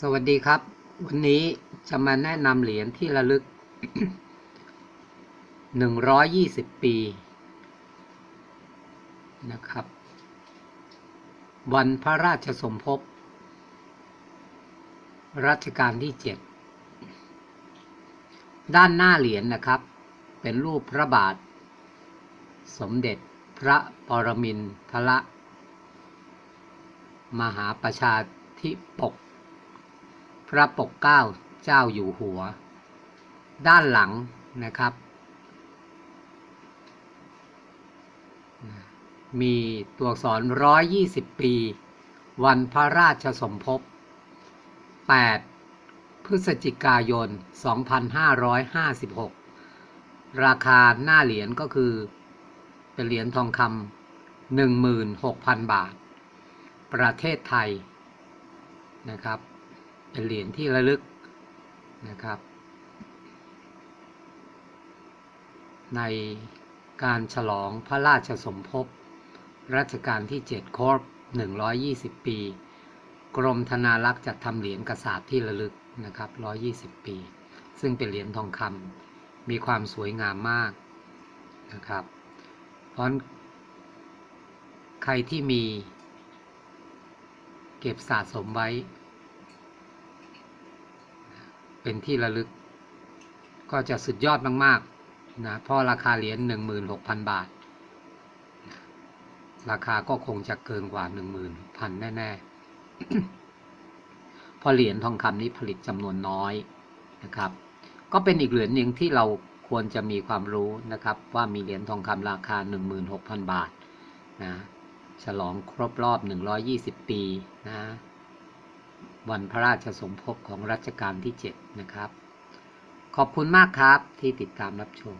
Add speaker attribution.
Speaker 1: สวัสดีครับ วันนี้จะมาแนะนำเหรียญที่ระลึก 120 ปี นะครับ วันพระราชสมภพรัชกาลที่ 7 ด้านหน้าเหรียญนะครับ เป็นรูปพระบาท สมเด็จพระปรมินทรมหาประชาธิปก พระปกเกล้าเจ้าอยู่หัว ด้านหลังนะครับ มีตัวอักษร 120 ปี วันพระราชสมภพ 8 พฤศจิกายน 2556 ราคาหน้าเหรียญก็คือ เป็นเหรียญทองคำ16,000 บาท ประเทศไทยนะครับ เป็นเหรียญที่ระลึกนะครับ ในการฉลองพระราชสมภพรัชกาลที่ 7 ครบ 120 ปี กรมธนารักษ์จัดทำเหรียญกระสาบที่ระลึกนะครับ 120 ปี ซึ่งเป็นเหรียญทองคำมีความสวยงามมากนะครับเพราะใครที่มีเก็บสะสมไว้ เป็นที่ระลึก ก็จะสุดยอดมากๆนะเพราะราคาเหรียญ16,000 บาท ราคาก็คงจะเกินกว่า10,000 แน่ๆเพราะเหรียญทองคำนี้ผลิตจำนวนน้อยนะครับ ก็เป็นอีกเหรียญหนึ่งที่เราควรจะมีความรู้นะครับว่ามีเหรียญทองคำราคา 16,000 บาทนะฉลองครบรอบ 120 ปีนะ วันพระราชสมภพของรัชกาลที่ 7 นะครับ ขอบคุณมากครับที่ติดตามรับชม